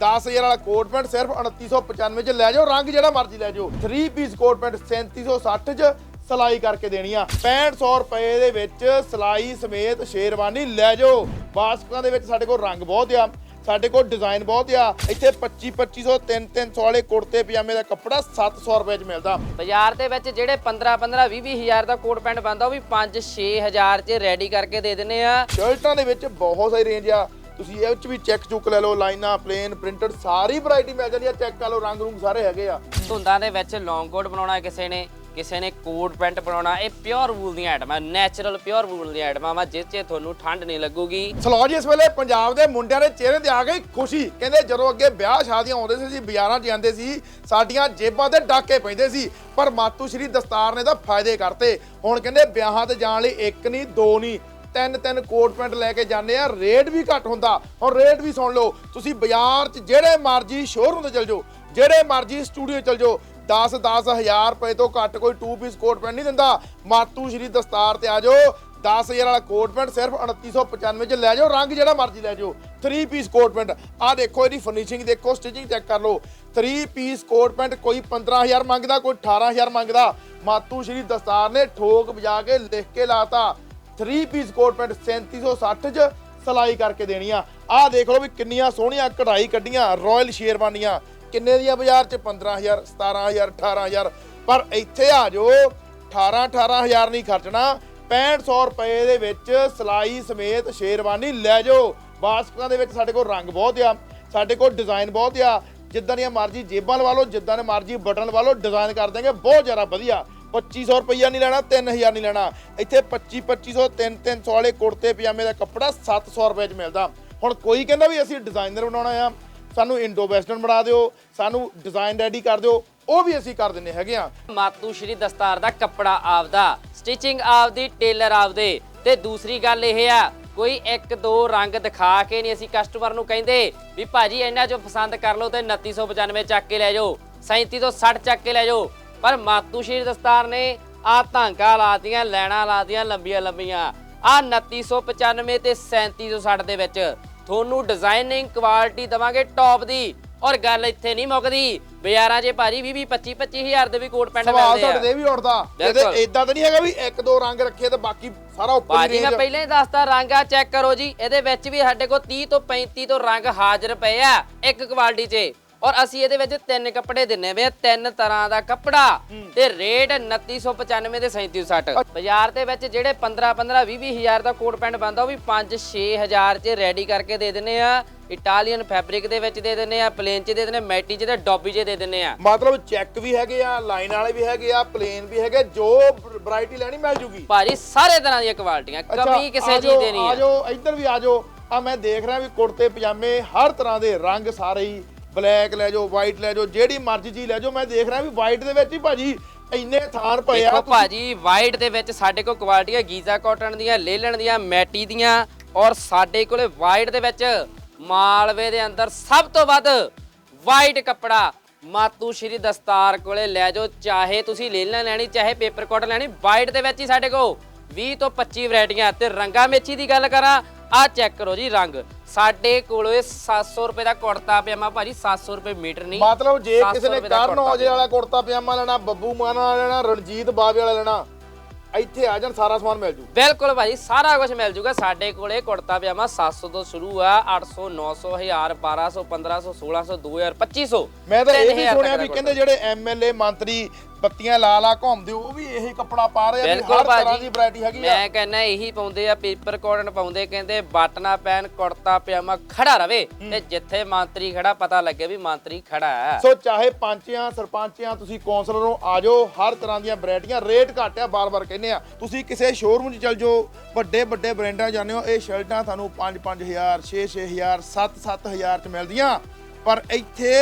10000 ਵਾਲਾ coat pant ਸਿਰਫ 2995 ਚ ਲੈ ਜਾਓ ਰੰਗ ਜਿਹੜਾ ਮਰਜ਼ੀ ਲੈ ਜਾਓ। 3 ਪੀਸ ਕੋਟ ਪੈਂਟ 3760 ਚ ਸਿਲਾਈ ਕਰਕੇ ਦੇਣੀ ਆ। 6500 ਰੁਪਏ ਦੇ ਵਿੱਚ ਸਿਲਾਈ ਸਮੇਤ ਸ਼ੇਰਵਾਨੀ ਲੈ ਜਾਓ। ਬਾਸਕਾਂ ਦੇ ਵਿੱਚ ਸਾਡੇ ਕੋਲ ਰੰਗ ਬਹੁਤ ਆ ਸਾਡੇ ਕੋਲ ਡਿਜ਼ਾਈਨ ਬਹੁਤ ਆ। ਇੱਥੇ 25 2500 3 300 ਵਾਲੇ ਕੁੜਤੇ ਪਜਾਮੇ ਦਾ ਕੱਪੜਾ 700 ਰੁਪਏ ਚ ਮਿਲਦਾ। ਬਾਜ਼ਾਰ ਦੇ ਵਿੱਚ ਜਿਹੜੇ 15 15 20 20 ਹਜ਼ਾਰ ਦਾ ਕੋਟ ਪੈਂਟ ਬੰਦਾ ਉਹ ਵੀ 5 6 ਹਜ਼ਾਰ 'ਚ ਰੈਡੀ ਕਰਕੇ ਦੇ ਦਿੰਨੇ ਆ। ਸ਼ਰਟਾਂ ਦੇ ਵਿੱਚ ਬਹੁਤ ਸਾਰੀ ਰੇਂਜ ਆ। ਤੁਸੀਂ ਇਹ ਵਿੱਚ ਵੀ ਚੈੱਕ ਚੁੱਕ ਲੈ ਲਓ ਲਾਈਨਾਂ ਪਲੇਨ ਪ੍ਰਿੰਟਡ ਸਾਰੀ ਵੈਰਾਈਟੀ ਮਿਲ ਜਾਂਦੀ ਆ ਚੈੱਕ ਕਰ ਲਓ ਰੰਗ ਰੂੰਗ ਸਾਰੇ ਹੈਗੇ ਆ। ਧੁੰਦਾਂ ਦੇ ਵਿੱਚ ਲੌਂਗ ਕੋਟ ਬਣਾਉਣਾ ਕਿਸੇ ਨੇ ਕਿਸੇ ਨੇ ਕੋਟ ਪੈਂਟ ਬਣਾਉਣਾ ਇਹ ਪਿਓਰ ਵੂਲ ਦੀਆਂ ਆਈਟਮਾਂ ਨੈਚੁਰਲ ਪਿਓਰ ਵੂਲ ਦੀਆਂ ਆਈਟਮਾਂ ਵਾ ਜਿਸ 'ਚ ਤੁਹਾਨੂੰ ਠੰਡ ਨਹੀਂ ਲੱਗੂਗੀ। ਸਲੋ ਜੀ ਇਸ ਵੇਲੇ ਪੰਜਾਬ ਦੇ ਮੁੰਡਿਆਂ ਦੇ ਚਿਹਰੇ ਤੇ ਆ ਗਈ ਖੁਸ਼ੀ। ਕਹਿੰਦੇ ਜਦੋਂ ਅੱਗੇ ਵਿਆਹ ਸ਼ਾਦੀਆਂ ਆਉਂਦੇ ਸੀ ਅਸੀਂ ਬਾਜ਼ਾਰਾਂ 'ਚ ਜਾਂਦੇ ਸੀ ਸਾਡੀਆਂ ਜੇਬਾਂ ਤੇ ਡਾਕੇ ਪੈਂਦੇ ਸੀ ਪਰ ਮਾਤੂ ਸ਼੍ਰੀ ਦਸਤਾਰ ਨੇ ਤਾਂ ਫਾਇਦੇ ਕਰਤੇ। ਹੁਣ ਕਹਿੰਦੇ ਵਿਆਹਾਂ ਤੇ ਜਾਣ ਲਈ ਇੱਕ ਨਹੀਂ ਦੋ ਨਹੀਂ ਤਿੰਨ ਤਿੰਨ ਕੋਟ ਪੈਂਟ ਲੈ ਕੇ ਜਾਂਦੇ ਆ, ਰੇਟ ਵੀ ਘੱਟ ਹੁੰਦਾ। ਹੁਣ ਰੇਟ ਵੀ ਸੁਣ ਲਓ, ਤੁਸੀਂ ਬਾਜ਼ਾਰ 'ਚ ਜਿਹੜੇ ਮਰਜ਼ੀ ਸ਼ੋਰੂਮ ਤੇ ਚਲ ਜਾਓ, ਜਿਹੜੇ ਮਰਜ਼ੀ ਸਟੂਡੀਓ ਚਲ ਜਾਓ 10 10000 ਰੁਪਏ ਤੋਂ ਘੱਟ ਕੋਈ 2 ਪੀਸ ਕੋਟ ਪੈਂਟ ਨਹੀਂ ਦਿੰਦਾ। ਮਾਤੂ ਸ਼੍ਰੀ ਦਸਤਾਰ ਤੇ ਆ ਜਾਓ 10000 ਵਾਲਾ ਕੋਟ ਪੈਂਟ ਸਿਰਫ 2995 ਚ ਲੈ ਜਾਓ, ਰੰਗ ਜਿਹੜਾ ਮਰਜ਼ੀ ਲੈ ਜਾਓ 3 ਪੀਸ ਕੋਟ ਪੈਂਟ। ਆਹ ਦੇਖੋ ਇਹਦੀ ਫਿਨਿਸ਼ਿੰਗ ਦੇਖੋ ਸਟਿਚਿੰਗ ਚੈੱਕ ਕਰ ਲਓ। 3 ਪੀਸ ਕੋਟ ਪੈਂਟ ਕੋਈ 15000 ਮੰਗਦਾ, ਕੋਈ 18000 ਮੰਗਦਾ। ਮਾਤੂ ਸ਼੍ਰੀ ਦਸਤਾਰ ਨੇ ਠੋਕ ਵਜਾ ਕੇ ਲਿਖ ਕੇ ਲਾਤਾ। 3 ਪੀਸ ਕੋਟ ਪੈਂਟ 3760 ਚ ਸਿਲਾਈ ਕਰਕੇ ਦੇਣੀ ਆ ਆਹ ਦੇਖ ਲਓ ਵੀ ਕਿੰਨੀਆਂ ਸੋਹਣੀਆਂ ਕਢਾਈ ਕੱਢੀਆਂ ਰਾਇਲ ਸ਼ੇਰਵਾਨੀਆਂ। ਕਿੰਨੇ ਦੀਆਂ ਬਾਜ਼ਾਰ ਚ? 15000 17000 18000 ਪਰ ਇੱਥੇ ਆ ਜਾਓ 18 18000 ਨਹੀਂ ਖਰਚਣਾ। 6500 ਰੁਪਏ ਦੇ ਵਿੱਚ ਸਿਲਾਈ ਸਮੇਤ ਸ਼ੇਰਵਾਨੀ ਲੈ ਜਾਓ। ਬਾਸਕਾਂ ਦੇ ਵਿੱਚ ਸਾਡੇ ਕੋਲ ਰੰਗ ਬਹੁਤ ਆ, ਸਾਡੇ ਕੋਲ ਡਿਜ਼ਾਈਨ ਬਹੁਤ ਆ। ਜਿੱਦਾਂ ਦੀਆਂ ਮਰਜ਼ੀ ਜੇਬਾਂ ਲਵਾ ਲਓ, ਜਿੱਦਾਂ ਦੇ ਮਰਜ਼ੀ ਬਟਨ ਲਵਾ ਲਓ, ਡਿਜ਼ਾਈਨ ਕਰ ਦੇਂਗੇ ਬਹੁਤ ਜ਼ਿਆਦਾ ਵਧੀਆ। 2500 ਰੁਪਈਆ ਨਹੀਂ ਲੈਣਾ 3000 ਨਹੀਂ ਲੈਣਾ ਇੱਥੇ 25 2500 3 300 ਵਾਲੇ ਕੁੜਤੇ ਪਜਾਮੇ ਦਾ ਕੱਪੜਾ 700 ਰੁਪਏ 'ਚ ਮਿਲਦਾ ਹੁਣ ਕੋਈ ਕਹਿੰਦਾ ਵੀ ਅਸੀਂ ਡਿਜ਼ਾਈਨਰ ਬਣਾਉਣਾ ਆ ਸਾਨੂੰ ਇੰਡੋ ਵੈਸਟਰਨ ਬਣਾ ਦਿਓ ਸਾਨੂੰ ਡਿਜ਼ਾਈਨ ਰੈਡੀ ਕਰ ਦਿਓ ਉਹ ਵੀ ਅਸੀਂ ਕਰ ਦਿੰਨੇ ਹੈਗੇ ਆ ਮਾਤੂ ਸ਼੍ਰੀ ਦਸਤਾਰ ਦਾ ਕੱਪੜਾ ਆਪਦਾ ਸਟਿਚਿੰਗ ਆਪਦੀ ਟੇਲਰ ਆਪਦੇ ਤੇ ਦੂਸਰੀ ਗੱਲ ਇਹ ਆ ਕੋਈ ਇੱਕ ਦੋ ਰੰਗ ਦਿਖਾ ਕੇ ਨਹੀਂ ਅਸੀਂ ਕਸਟਮਰ ਨੂੰ ਕਹਿੰਦੇ ਵੀ ਭਾਜੀ ਇਹਨਾਂ ਚੋਂ ਪਸੰਦ ਕਰ ਲਓ ਤੇ 2995 ਚੱਕ ਕੇ ਲੈ ਜਾਓ 37 ਤੋਂ 60 ਚੱਕ ਕੇ ਲੈ ਜਾਓ ਪਰ ਮਾਤੂ ਸ਼੍ਰੀ ਦਸਤਾਰ ਨੇ ਆ ਧਾਂਗਾ ਲਾਤੀਆਂ ਲੈਣਾ ਲਾਤੀਆਂ ਲੰਬੀਆਂ ਲੰਬੀਆਂ। ਆ 2995 ਤੇ 3760 ਦੇ ਵਿੱਚ ਤੁਹਾਨੂੰ ਡਿਜ਼ਾਈਨਿੰਗ ਕੁਆਲਿਟੀ ਦਵਾਂਗੇ ਟੌਪ ਦੀ। ਔਰ ਗੱਲ ਇੱਥੇ ਨਹੀਂ ਮੁੱਕਦੀ ਬਾਜ਼ਾਰਾਂ 'ਚ ਭਾਜੀ 20 25 25000 ਦੇ ਵੀ ਕੋਟ ਪੈਂਟ ਸਵਾਲ ਮਿਲਦੇ ਤੁਹਾਡੇ ਆ ਦੇ ਵੀ ਉੱਠਦਾ। ਇਹਦੇ ਇਦਾਂ ਤਾਂ ਨਹੀਂ ਹੈਗਾ ਵੀ ਇੱਕ ਦੋ ਰੰਗ ਰੱਖੇ ਤੇ ਬਾਕੀ ਸਾਰਾ ਉੱਪਰ ਭਾਜੀ ਹੀ ਮੈਂ ਰੇਂਜ ਪਹਿਲਾਂ ਹੀ ਦੱਸਤਾ ਰੰਗ ਆ ਚੈੱਕ ਕਰੋ ਜੀ। ਇਹਦੇ ਵਿੱਚ ਵੀ ਸਾਡੇ ਕੋਲ 30 ਤੋਂ 35 ਤੋਂ ਰੰਗ ਹਾਜ਼ਰ ਪਏ ਆ ਇੱਕ ਕੁਆਲਿਟੀ 'ਚ। ਔਰ ਅਸੀਂ ਇਹਦੇ ਵਿੱਚ ਤਿੰਨ ਕੱਪੜੇ ਦਿੰਨੇ ਵੇ ਤਿੰਨ ਤਰ੍ਹਾਂ ਦਾ ਕੱਪੜਾ ਤੇ ਰੇਟ 2995 ਤੇ 3760 ਬਾਜ਼ਾਰ ਦੇ ਵਿੱਚ ਜਿਹੜੇ 15 15 20 20 ਹਜ਼ਾਰ ਦਾ ਕੋਟ ਪੈਂਟ ਬੰਦਾ ਉਹ ਵੀ 5 6 ਹਜ਼ਾਰ 'ਚ ਰੈਡੀ ਕਰਕੇ ਦੇ ਦਿੰਨੇ ਆ। ਇਟਾਲੀਅਨ ਫੈਬਰਿਕ ਦੇ ਵਿੱਚ ਦੇ ਦਿੰਨੇ ਆ ਪਲੇਨ 'ਚ ਦੇ ਦਿੰਨੇ ਮੈਟੀ 'ਚ ਤੇ ਡੌਬੀ 'ਚ ਦੇ ਦਿੰਨੇ ਆ। ਮਤਲਬ ਚੈੱਕ ਵੀ ਹੈਗੇ ਆ ਲਾਈਨ ਵਾਲੇ ਵੀ ਹੈਗੇ ਆ ਪਲੇਨ ਵੀ ਹੈਗੇ ਜੋ ਵੈਰਾਈਟੀ ਲੈਣੀ ਮਿਲ ਜੂਗੀ। ਭਾਜੀ ਸਾਰੇ ਤਰ੍ਹਾਂ ਦੀਆਂ ਕੁਆਲਿਟੀਆਂ ਕਮੀ ਕਿਸੇ ਚੀਜ਼ ਦੀ ਨਹੀਂ ਆ ਆ। ਜਾਓ ਇੱਧਰ ਵੀ ਆ ਜਾਓ। ਆ ਮੈਂ ਦੇਖ ਰਿਹਾ ਵੀ ਕੁੜਤੇ ਪਜਾਮੇ ਹਰ ਤਰ੍ਹਾਂ ਦੇ ਰੰਗ ਸਾਰੇ ਹੀ ਬਲੈਕ ਲੈ ਜਾਓ ਵਾਈਟ ਲੈ ਜਾਓ, ਜਿਹੜੀ ਮਰਜ਼ੀ ਚੀਜ਼ ਲੈ ਜਾਓ, ਮੈਂ ਦੇਖ ਰਿਹਾ ਵੀ ਵਾਈਟ ਦੇ ਵਿੱਚ ਹੀ ਭਾਜੀ ਇੰਨੇ ਥਾਨ ਪਏ ਆ। ਦੇਖੋ ਭਾਜੀ ਵਾਈਟ ਦੇ ਵਿੱਚ ਸਾਡੇ ਕੋਲ ਕੁਆਲਿਟੀਆਂ ਗੀਜ਼ਾ ਕਾਟਨ ਦੀਆਂ, ਲੇਲਣ ਦੀਆਂ, ਮੈਟੀ ਦੀਆਂ ਔਰ ਸਾਡੇ ਕੋਲੇ ਵਾਈਟ ਦੇ ਵਿੱਚ ਮਾਲਵੇ ਦੇ ਅੰਦਰ ਸਭ ਤੋਂ ਵੱਧ ਵਾਈਟ ਕੱਪੜਾ। ਮਾਤੂ ਸ਼੍ਰੀ ਦਸਤਾਰ ਕੋਲੇ ਲੈ ਜਾਓ, ਚਾਹੇ ਤੁਸੀਂ ਲੇਲਣ ਲੈਣੀ, ਚਾਹੇ ਪੇਪਰ ਕੋਟ ਲੈਣੀ ਵਾਈਟ ਦੇ ਵਿੱਚ ਹੀ ਸਾਡੇ ਕੋਲ 20 ਤੋਂ 25 ਵੈਰਾਈਟੀਆਂ ਤੇ ਰੰਗਾ ਮੇਚੀ ਦੀ ਗੱਲ ਕਰਾਂ ਆ ਚੈੱਕ ਕਰੋ ਜੀ ਰੰਗ। ਸਾਡੇ ਕੋਲੇ 700 ਰੁਪਏ ਦਾ ਕੁੜਤਾ ਪਜਾਮਾ ਭਾਜੀ 700 ਰੁਪਏ ਮੀਟਰ ਨਹੀਂ। ਮਤਲਬ ਜੇ 700 ਕਿਸੇ ਨੇ ਰੁਪਏ ਦਾ ਕਰਨ ਵਾਲਾ ਕੁੜਤਾ ਪਜਾਮਾ ਲੈਣਾ ਬੱਬੂ ਮਾਨ ਵਾਲਾ ਲੈਣਾ ਰਣਜੀਤ ਬਾਵੇ ਵਾਲਾ ਲੈਣਾ ਇੱਥੇ ਆ ਜਾਣ ਸਾਰਾ ਸਮਾਨ ਮਿਲ ਜੂ। ਬਿਲਕੁਲ ਭਾਜੀ ਸਾਰਾ ਕੁਝ ਮਿਲ ਜੂਗਾ। ਸਾਡੇ ਕੋਲੇ ਕੁੜਤਾ ਪਜਾਮਾ 700 ਤੋਂ ਸ਼ੁਰੂ ਆ 800 900 1000 1200 1500 1600 2000 2500 ਮੈਂ ਤਾਂ ਇਹ ਵੀ 3000 ਸੁਣਿਆ ਵੀ ਕਹਿੰਦੇ ਜਿਹੜੇ ਐਮਐਲਏ ਮੰਤਰੀ ਬੱਤੀਆਂ ਲਾ ਲਾ ਘੁੰਮਦੇ ਉਹ ਵੀ ਇਹੀ ਕੱਪੜਾ ਪਾ ਰਹੇ ਆ ਵੀ ਬਿਲਕੁਲ ਹਰ ਤਰ੍ਹਾਂ ਭਾਜੀ। ਦੀ ਵੈਰਾਈਟੀ ਹੈਗੀ ਆ। ਮੈਂ ਕਹਿੰਦਾ ਇਹੀ ਪਾਉਂਦੇ ਆ ਪੇਪਰ ਕਾਟਨ ਪਾਉਂਦੇ ਕਹਿੰਦੇ ਬਟਨਾ ਪੈਨ ਕੁੜਤਾ ਪਜਾਮਾ ਖੜਾ ਰਵੇ। ਤੇ ਜਿੱਥੇ ਮੰਤਰੀ ਖੜਾ ਪਤਾ ਲੱਗੇ ਵੀ ਮੰਤਰੀ ਖੜਾ ਹੈ। ਸੋ ਚਾਹੇ ਪੰਚਿਆਂ ਸਰਪੰਚਿਆਂ ਤੁਸੀਂ ਕੌਂਸਲਰ ਹੋ ਆ ਜਾਓ ਹਰ ਤਰ੍ਹਾਂ ਦੀਆਂ ਵੈਰਾਈਟੀਆਂ ਰੇਟ ਘੱਟ ਆ ਬਾਰ-ਬਾਰ ਕਹਿੰਦੇ ਆ। ਤੁਸੀਂ ਕਿਸੇ ਸ਼ੋਰੂਮ 'ਚ ਚਲ ਜਾਓ ਵੱਡੇ ਵੱਡੇ ਬ੍ਰਾਂਡਾਂ ਜਾਂਦੇ ਹੋ ਇਹ ਸ਼ਰਟਾਂ ਤੁਹਾਨੂੰ 5-5000 6-6000 7-7000 'ਚ ਮਿਲਦੀਆਂ। ਪਰ ਇੱਥੇ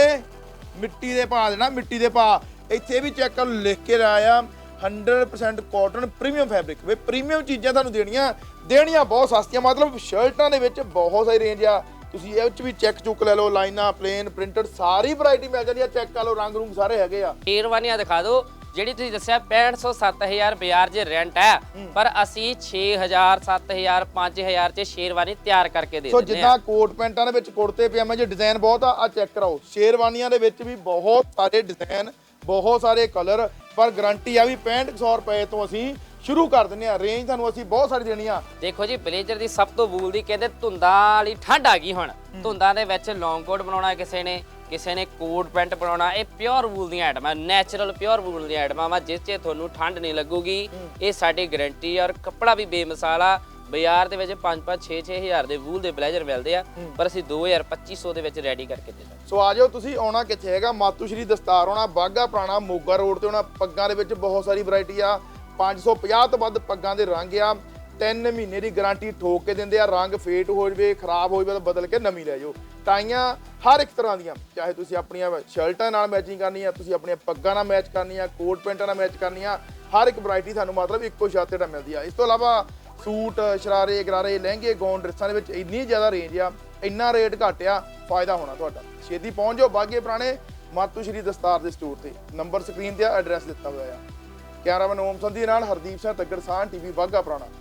ਮਿੱਟੀ ਦੇ ਭਾਅ ਦੇਣਾ ਮਿੱਟੀ ਦੇ ਭਾਅ। ਇੱਥੇ ਵੀ ਚੈੱਕ ਕਰੋ ਲਿਖ ਕੇ ਆਇਆ 100% ਕਾਟਨ ਪ੍ਰੀਮੀਅਮ ਫੈਬਰਿਕ ਵੇ ਪ੍ਰੀਮੀਅਮ ਚੀਜ਼ਾਂ ਤੁਹਾਨੂੰ ਦੇਣੀਆਂ ਦੇਣੀਆਂ ਬਹੁਤ ਸਸਤੀਆਂ ਮਤਲਬ ਸ਼ਰਟਾਂ ਦੇ ਵਿੱਚ ਬਹੁਤ ਸਾਰੀ ਰੇਂਜ ਆ। ਤੁਸੀਂ ਇਹ ਵਿੱਚ ਵੀ ਚੈੱਕ ਚੁੱਕ ਲੈ ਲਓ ਲਾਈਨਾਂ ਪਲੇਨ ਪ੍ਰਿੰਟਡ ਸਾਰੀ ਵੈਰਾਈਟੀ ਮਿਲ ਜਾਂਦੀ ਆ। ਚੈੱਕ ਕਰ ਲਓ ਰੰਗ ਰੂੰਗ ਸਾਰੇ ਹੈਗੇ ਆ। ਸ਼ੇਰਵਾਨੀਆਂ ਦਿਖਾ ਦਿਓ ਜਿਹੜੀ ਤੁਸੀਂ ਦੱਸਿਆ 6500 7000 ਬਾਜ਼ਾਰ 'ਚ ਰੈਂਟ ਹੈ। ਪਰ ਅਸੀਂ 6000 7000 5000 'ਚ ਸ਼ੇਰਵਾਨੀ ਤਿਆਰ ਕਰਕੇ ਦੇ ਸੋ ਦਿੰਦੇ ਜਿੱਦਾਂ ਹਾਂ। ਕੋਟ ਪੈਂਟਾਂ ਦੇ ਵਿੱਚ ਕੁੜਤੇ ਪਜਾਮੇ 'ਚ ਡਿਜ਼ਾਈਨ ਬਹੁਤ ਆ ਆ ਚੈੱਕ ਕਰਾਓ। ਸ਼ੇਰਵਾਨੀਆਂ ਦੇ ਵਿੱਚ ਵੀ ਬਹੁਤ ਸਾਰੇ ਡਿਜ਼ਾਈਨ ਬਹੁਤ ਸਾਰੇ ਕਲਰ ਪਰ ਗਾਰੰਟੀ ਆ ਵੀ 6500 ਰੁਪਏ ਤੋਂ ਅਸੀਂ ਸ਼ੁਰੂ ਕਰ ਦਿੰਦੇ ਆ ਰੇਂਜ ਤੁਹਾਨੂੰ ਅਸੀਂ ਬਹੁਤ ਸਾਰੀ ਦੇਣੀ ਆ। ਦੇਖੋ ਜੀ ਬਲੇਜ਼ਰ ਦੀ ਸਭ ਤੋਂ ਬੂਲ ਦੀ ਕਹਿੰਦੇ ਧੁੰਦਾਂ ਵਾਲੀ ਠੰਡ ਆ ਗਈ ਹੁਣ। ਧੁੰਦਾਂ ਦੇ ਵਿੱਚ ਲੌਂਗ ਕੋਟ ਬਣਾਉਣਾ ਕਿਸੇ ਨੇ ਕਿਸੇ ਨੇ ਕੋਟ ਪੈਂਟ ਬਣਾਉਣਾ ਇਹ ਪਿਓਰ ਵੂਲ ਦੀਆਂ ਆਈਟਮਾਂ ਨੈਚੁਰਲ ਪਿਓਰ ਵੂਲ ਦੀਆਂ ਆਈਟਮਾਂ ਵਾ ਜਿਸ 'ਚ ਤੁਹਾਨੂੰ ਠੰਡ ਨਹੀਂ ਲੱਗੂਗੀ ਇਹ ਸਾਡੀ ਗਾਰੰਟੀ ਔਰ ਕੱਪੜਾ ਵੀ ਬੇਮਿਸਾਲ ਆ। ਬਾਜ਼ਾਰ ਦੇ ਵਿੱਚ 5-5 6-6 ਹਜ਼ਾਰ ਦੇ ਵੂਲ ਦੇ ਬਲੇਜ਼ਰ ਮਿਲਦੇ ਆ ਪਰ ਅਸੀਂ 2000-2500 ਦੇ ਵਿੱਚ ਰੈਡੀ ਕਰਕੇ ਦੇ ਦਾਂਗੇ ਸੋ ਆ ਜਾਓ ਤੁਸੀਂ ਆਉਣਾ ਕਿੱਥੇ ਹੈਗਾ? ਮਾਤੂ ਸ਼੍ਰੀ ਦਸਤਾਰ ਆਉਣਾ ਬਾਗਾ ਪੁਰਾਣਾ ਮੋਗਾ ਰੋਡ ਤੇ ਆਉਣਾ। ਪੱਗਾਂ ਦੇ ਵਿੱਚ ਬਹੁਤ ਸਾਰੀ ਵੈਰਾਈਟੀ ਆ। 550 ਤੋਂ ਵੱਧ ਪੱਗਾਂ ਦੇ ਰੰਗ ਆ। 3 ਮਹੀਨੇ ਦੀ ਗਾਰੰਟੀ ਠੋਕ ਕੇ ਦਿੰਦੇ ਆ। ਰੰਗ ਫੇਟ ਹੋ ਜਵੇ ਖਰਾਬ ਹੋ ਜਵੇ ਤਾਂ ਬਦਲ ਕੇ ਨਵੀਂ ਲੈ ਜਾਓ। ਟਾਈਆਂ ਹਰ ਇੱਕ ਤਰ੍ਹਾਂ ਦੀਆਂ ਚਾਹੇ ਤੁਸੀਂ ਆਪਣੀਆਂ ਸ਼ਰਟਾਂ ਨਾਲ ਮੈਚਿੰਗ ਕਰਨੀ ਆ ਤੁਸੀਂ ਆਪਣੀਆਂ ਪੱਗਾਂ ਨਾਲ ਮੈਚ ਕਰਨੀ ਆ ਕੋਟ ਪੈਂਟਾਂ ਨਾਲ ਮੈਚ ਕਰਨੀ ਆ ਹਰ ਇੱਕ ਵੈਰਾਈਟੀ ਤੁਹਾਨੂੰ ਮਤਲਬ ਇੱਕੋ ਛੱਤ ਤੇ ਮਿਲਦੀ ਆ। ਇਸ ਤੋਂ ਇਲਾਵਾ ਸੂਟ, ਸ਼ਰਾਰੇ, ਗਰਾਰੇ, ਲਹਿੰਗੇ ਗੌਨ ਡਰੈਸਾਂ ਦੇ ਵਿੱਚ ਇੰਨੀ ਜ਼ਿਆਦਾ ਰੇਂਜ ਆ, ਇੰਨਾ ਰੇਟ ਘੱਟ ਆ, ਫਾਇਦਾ ਹੋਣਾ ਤੁਹਾਡਾ। ਛੇਤੀ ਪਹੁੰਚ ਜਾਓ ਬਾਗੇ ਪੁਰਾਣੇ ਮਾਤੂ ਸ਼੍ਰੀ ਦਸਤਾਰ ਦੇ ਸਟੋਰ ਤੇ। ਨੰਬਰ ਸਕਰੀਨ ਤੇ ਆ ਐਡਰੈਸ ਦਿੱਤਾ ਹੋਇਆ ਆ। ਕੈਮਰਾਮੈਨ ਓਮ ਸੰਧੀ ਨਾਲ ਹਰਦੀਪ ਸਿੰਘ ਤੱਗੜਸਾਨ ਟੀਵੀ ਬਾਗਾ ਪੁਰਾਣਾ।